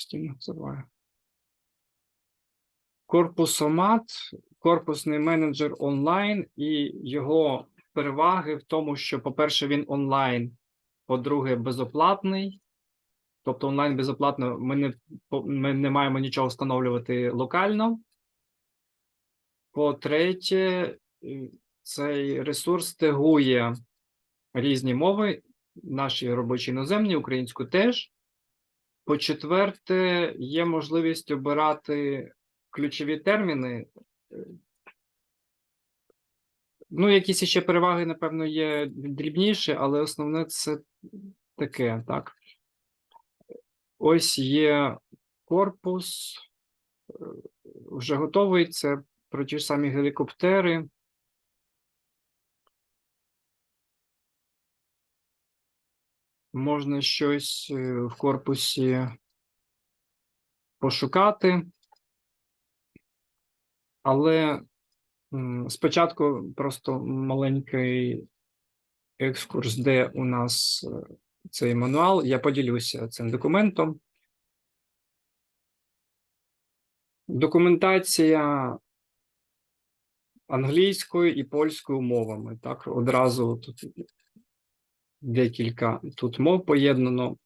постійно забуваю. Корпусомат, корпусний менеджер онлайн, і його переваги в тому, що, по-перше, він онлайн, по-друге, безоплатний. Тобто онлайн безоплатно ми не, ми не маємо нічого встановлювати локально. По-третє, е, цей ресурс тегує різні мови, наші робочі іноземні, українську теж. По-четверте, є можливість обирати ключові терміни. Ну, якісь ще переваги, напевно, є дрібніші, але основне це таке, так. Ось є корпус, е, вже готовий. Це про ті ж самі гелікоптери. Можна щось е, в корпусі пошукати. Але спочатку просто маленький екскурс, де у нас е, цей мануал. Я поділюся цим документом. Документація англійською і польською мовами. Так, одразу тут декілька тут мов поєднано.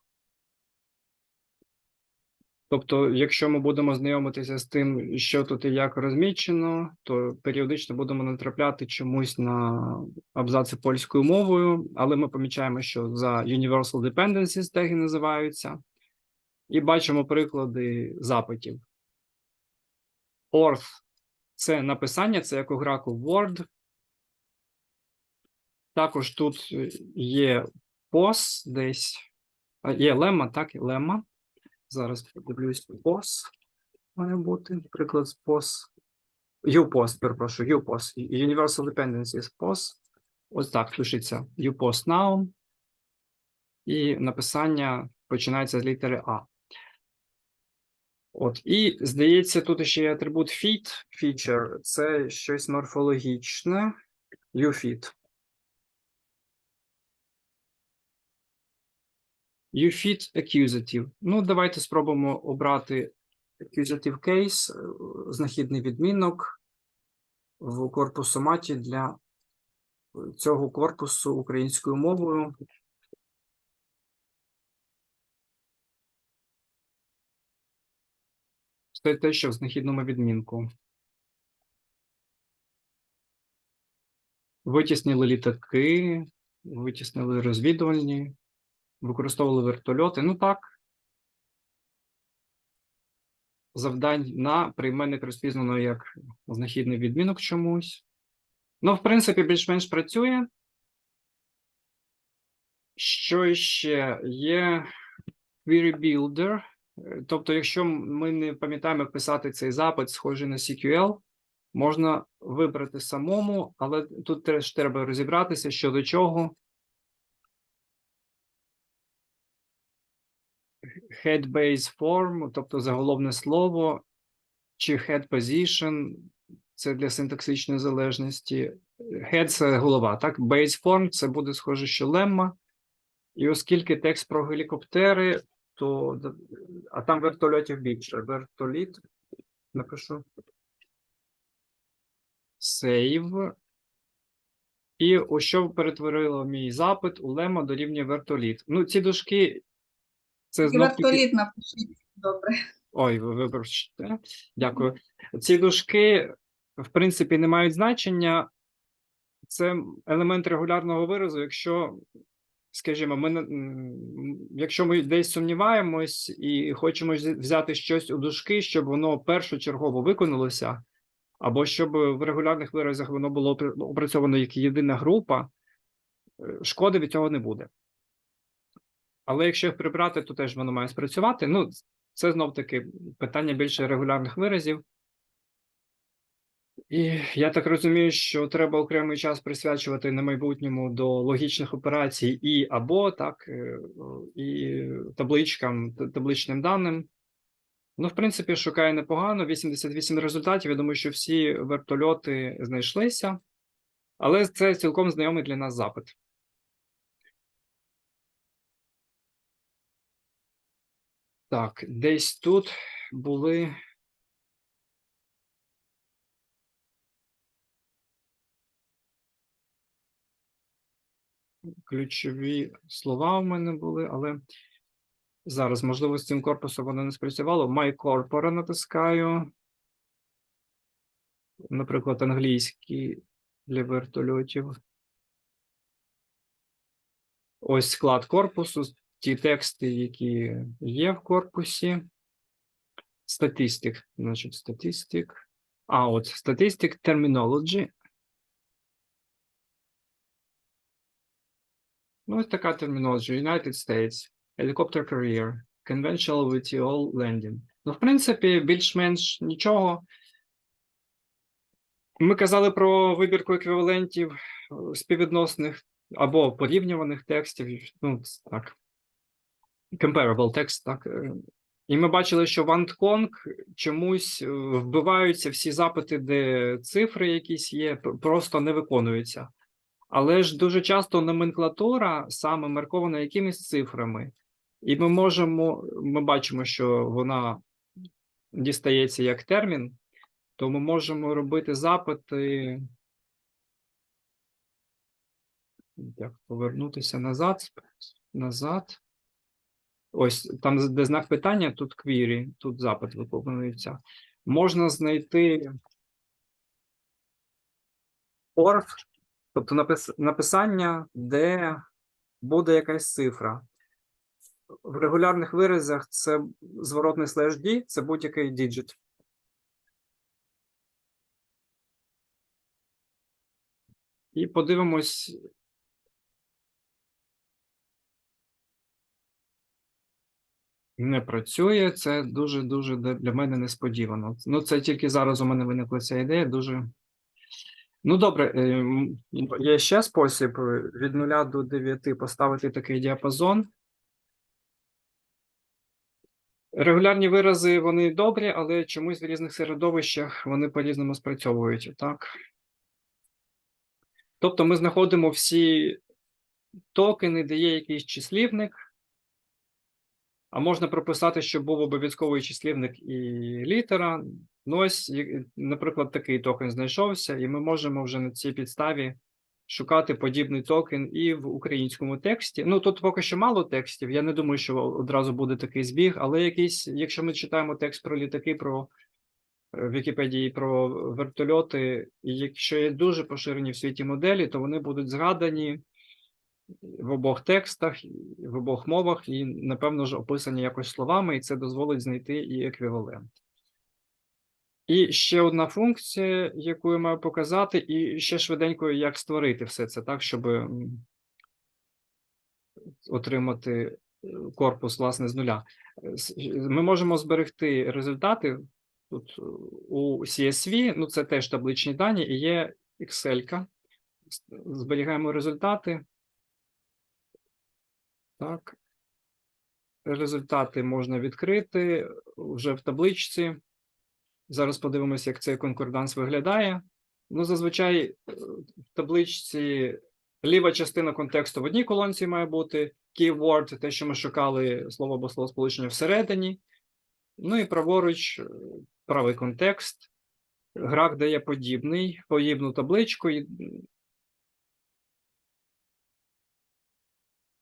Тобто, якщо ми будемо знайомитися з тим, що тут і як розмічено, то періодично будемо натрапляти чомусь на абзаци польською мовою, але ми помічаємо, що за Universal Dependencies теги називаються, і бачимо приклади запитів. Orth – це написання, це як у граку Word. Також тут є POS десь, є лемма, так, лемма. Зараз подивлюсь POS має бути. Приклад з POS. UPOS, перепрошую, UPOS. Universal Dependencies POS. Ось так пишеться UPOS Noun. І написання починається з літери А. От, і здається, тут ще є атрибут fit, feature. Це щось морфологічне. UFit. UFit accusative. Ну, давайте спробуємо обрати accusative case, е, знахідний відмінок в корпусоматі для цього корпусу українською мовою. Це те, що в знахідному відмінку. Витіснили літаки, витіснили розвідувальні, використовували вертольоти. Ну так. Завдань на прийменник розпізнано як знахідний відмінок чомусь. Ну, в принципі, більш-менш працює. Що ще є Query Builder. Тобто, якщо ми не пам'ятаємо, як писати цей запит, схожий на SQL, можна вибрати самому, але тут теж треба розібратися, що до чого. Head base form, тобто заголовне слово, чи head position, це для синтаксичної залежності. Head – це голова, так? Base form – це буде схоже, що лемма. І оскільки текст про гелікоптери, то а там вертольотів більше. Вертоліт напишу. Save. І у що перетворило мій запит у лема дорівнює вертоліт. Ну, ці дужки це знов таки... Напишіть. Добре. Ой, ви вибачте. Дякую. Ці дужки, в принципі, не мають значення. Це елемент регулярного виразу. Якщо, скажімо, ми, якщо ми десь сумніваємось і хочемо взяти щось у дужки, щоб воно першочергово виконалося, або щоб в регулярних виразах воно було опрацьовано як єдина група, е, шкоди від цього не буде. Але якщо їх прибрати, то теж воно має спрацювати. Ну, це знов таки питання більше регулярних виразів. І я так розумію, що треба окремий час присвячувати на майбутньому до логічних операцій і або так, е, і табличкам, табличним даним. Ну, в принципі, шукає непогано. 88 результатів. Я думаю, що всі вертольоти знайшлися, але це цілком знайомий для нас запит. Так, десь тут були. Ключові слова в мене були, але зараз, можливо, з цим корпусом воно не спрацювало. My Corpora натискаю. Наприклад, англійський для вертольотів. Ось склад корпусу, ті тексти, які є в корпусі. Статистик, значить, статистик. А, от статистик terminology. Ну, ось така термінологія. United States, Helicopter Career, Conventional VTOL Landing. Ну, в принципі, більш-менш нічого. Ми казали про вибірку еквівалентів співвідносних або порівнюваних текстів. Ну, так. Comparable text, так. е. І ми бачили, що в Ant.Conc чомусь е, вбиваються всі запити, де цифри якісь є, просто не виконуються. Але ж дуже часто номенклатура саме маркована якимись цифрами, і ми можемо, ми бачимо, що вона дістається як термін, то ми можемо робити запити. Як повернутися назад, назад. Ось там, де знак питання, тут query, тут запит виконується. Можна знайти орф, тобто напис, написання, де буде якась цифра. В регулярних виразах це зворотний слеш D, це будь-який діджит. І подивимось. Не працює, це дуже-дуже для для мене несподівано. Ну, це тільки зараз у мене виникла ця ідея. Дуже. Ну, добре, е, є ще спосіб е, від 0 до 9 поставити такий діапазон. Регулярні вирази вони добрі, але чомусь в різних середовищах вони по-різному спрацьовують. Так. Тобто ми знаходимо всі токени, де є якийсь числівник. А можна прописати, щоб був обов'язковий числівник і літера. Ну, ось, наприклад, такий токен знайшовся, і ми можемо вже на цій підставі шукати подібний токен і в українському тексті. Ну, тут поки що мало текстів. Я не думаю, що одразу буде такий збіг, але якийсь, якщо ми читаємо текст про літаки, про е, Вікіпедії про вертольоти, і якщо є дуже поширені в світі моделі, то вони будуть згадані в обох текстах, в обох мовах, і, напевно ж, описані якось словами, і це дозволить знайти і еквівалент. І ще одна функція, яку я маю показати, і ще швиденько, як створити все це так, щоб отримати е, корпус, власне, з нуля. Ми можемо зберегти результати тут е, у CSV, ну це теж табличні дані, і є Excel. Зберігаємо результати. Так. Результати можна відкрити вже в табличці. Зараз подивимося, як цей конкорданс виглядає. Ну, зазвичай е, в табличці ліва частина контексту в одній колонці має бути, keyword, те, що ми шукали слово або словосполучення всередині. Ну і праворуч е, правий контекст. Граф дає подібний, подібну табличку,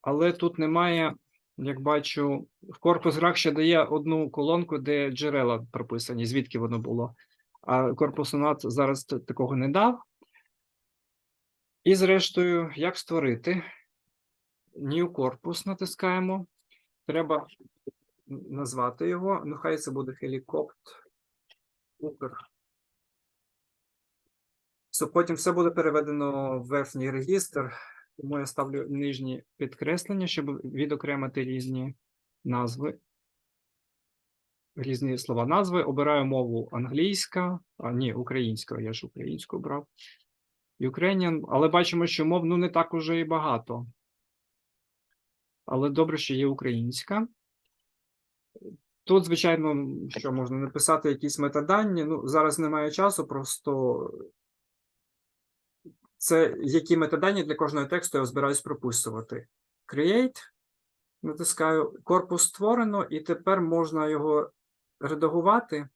але тут немає, як бачу, в корпус грах ще дає одну колонку, де джерела прописані, звідки воно було. А корпус UNAT зараз такого не дав. І зрештою, як створити? New корпус натискаємо. Треба назвати його. Ну, хай це буде хелікоптер. Все, потім все буде переведено в верхній регістр, тому я ставлю нижні підкреслення, щоб відокремити різні назви. Різні слова назви. Обираю мову англійська, а ні, українська, я ж українську обрав. Ukrainian, але бачимо, що мов ну не так уже і багато. Але добре, що є українська. Тут, звичайно, що можна написати якісь метадані. Ну, зараз немає часу, просто це які метадані для кожного тексту я збираюсь прописувати. Create. Натискаю корпус створено, і тепер можна його редагувати.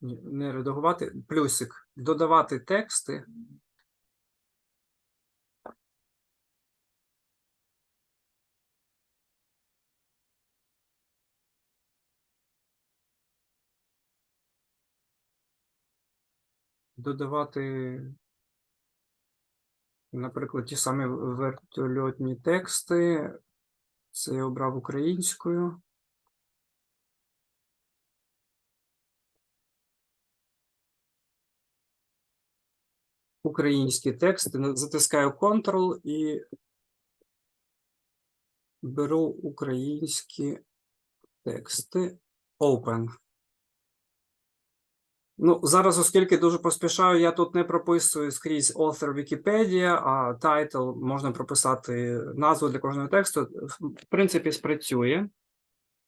Не редагувати, плюсик, додавати тексти. Додавати, наприклад, ті самі вертольотні тексти. Це я обрав українською. Українські тексти. Затискаю Ctrl і беру українські тексти. Open. Ну, зараз, оскільки дуже поспішаю, я тут не прописую скрізь author Wikipedia, а title можна прописати назву для кожного тексту. В принципі, спрацює.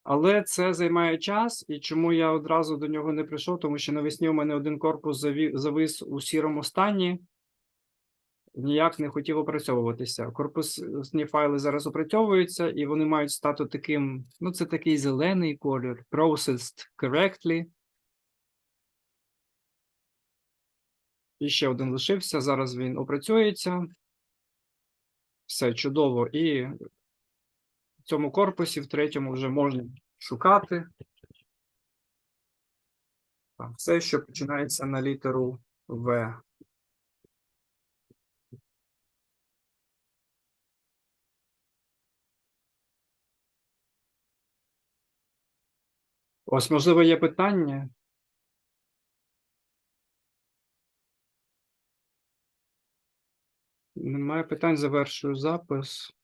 Але це займає час, і чому я одразу до нього не прийшов, тому що навесні у мене один корпус завис у сірому стані, ніяк не хотів опрацьовуватися. Корпусні файли зараз опрацьовуються, і вони мають стати таким, ну, це такий зелений колір, processed correctly. І ще один лишився. Зараз він опрацюється. Все чудово. І в цьому корпусі, в третьому, вже можна шукати. Так, Все, що починається на літеру В. Ось, можливо, є питання. Немає питань, завершую запис.